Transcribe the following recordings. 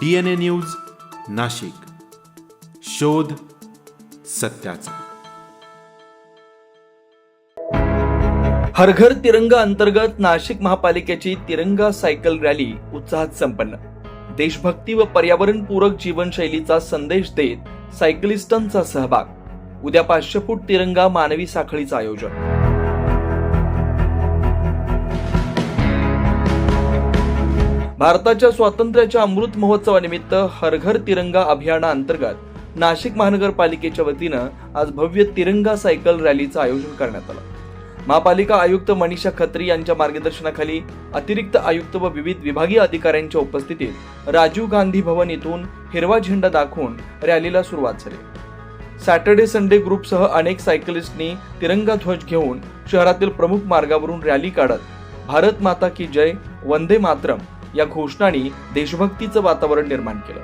D N A news Nashik. शोध सत्याचा. हर घर तिरंगा अंतर्गत नाशिक महापालिकेची तिरंगा सायकल रॅली उत्साहात संपन्न. देशभक्ती व पर्यावरण पूरक जीवनशैलीचा संदेश देत सायकलिस्टांचा सहभाग. उद्या पाचशे फूट तिरंगा मानवी साखळीचं आयोजन. भारताच्या स्वातंत्र्याच्या अमृत महोत्सवानिमित्त हरघर तिरंगा तिरंगा अभियानाअंतर्गत नाशिक महानगरपालिकेच्या वतीनं आज भव्य तिरंगा सायकल रॅलीचं आयोजन करण्यात आलं. महापालिका आयुक्त मनीषा खत्री यांच्या मार्गदर्शनाखाली अतिरिक्त आयुक्त व विविध विभागीय अधिकाऱ्यांच्या उपस्थितीत राजीव गांधी भवन येथून हिरवा झेंडा दाखवून रॅलीला सुरुवात झाली. सॅटर्डे संडे ग्रुपसह अनेक सायकलिस्टनी तिरंगा ध्वज घेऊन शहरातील प्रमुख मार्गावरून रॅली काढत भारत माता की जय वंदे मातरम या घोषणांनी देशभक्तीचं वातावरण निर्माण केलं.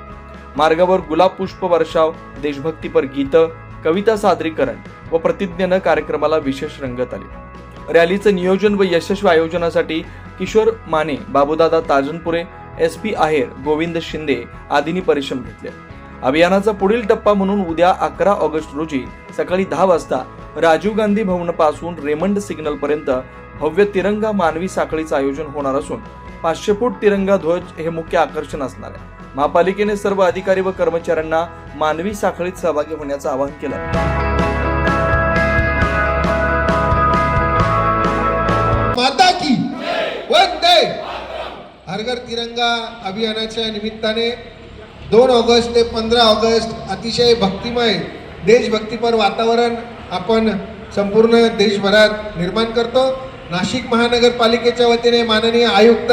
मार्गावर गुलाब पुष्प वर्षाव देशभक्तीपर गीतं कविता सादरीकरण व प्रतिज्ञेनं कार्यक्रमाला विशेष रंगत आली. रॅलीचं नियोजन व यशस्वी आयोजनासाठी किशोर माने बाबूदादा ताजनपुरे एस पी आहेर गोविंद शिंदे आदींनी परिश्रम घेतले. अभियानाचा पुढील टप्पा म्हणून उद्या अकरा ऑगस्ट रोजी सकाळी दहा वाजता राजीव गांधी भवनपासून रेमंड सिग्नल पर्यंत भव्य तिरंगा मानवी साखळीचं आयोजन होणार असून पाचशे फूट तिरंगा ध्वज हे मुख्य आकर्षण असणार आहे. महापालिकेने सर्व अधिकारी व कर्मचाऱ्यांना मानवी साखळीत सहभागी होण्याचं आवाहन केलं. माता की वंदे! हर घर तिरंगा अभियानाच्या निमित्ताने दोन ऑगस्ट ते पंधरा ऑगस्ट अतिशय भक्तिमय देशभक्तीपर वातावरण आपण संपूर्ण देशभरात निर्माण करतो. नाशिक महानगरपालिकेच्या वतीने माननीय आयुक्त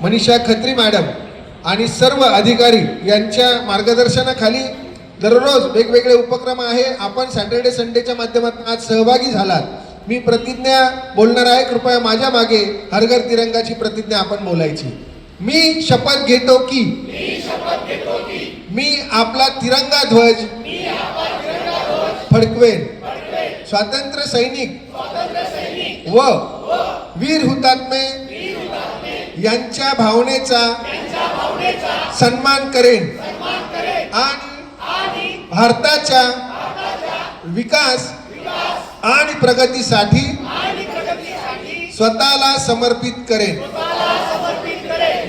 मनीषा खत्री मॅडम आणि सर्व अधिकारी यांच्या मार्गदर्शनाखाली दररोज वेगवेगळे उपक्रम आहे. आपण सॅटर्डे संडेच्या माध्यमातून आज सहभागी झालात. मी प्रतिज्ञा बोलणार आहे. कृपया माझ्या मागे हरघर तिरंगाची प्रतिज्ञा आपण बोलायची. मी शपथ घेतो की मी आपला तिरंगा ध्वज फडकवेन. स्वातंत्र्य सैनिक व वीर हुतात्मे यांच्या भावनेचा सन्मान करेन. आणि भारताच्या विकास आणि प्रगतीसाठी स्वतःला समर्पित करेन.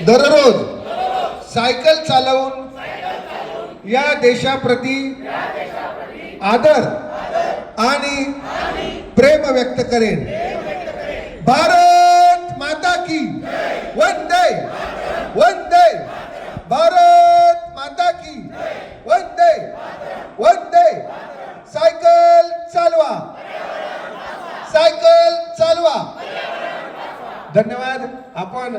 दररोज सायकल चालवून या देशाप्रती आदर आणि प्रेम व्यक्त करेन. भारत माता की। वंदे। वंदे। भारत माता की। वंदे। वंदे। सायकल चालवा। सायकल चालवा। धन्यवाद आपण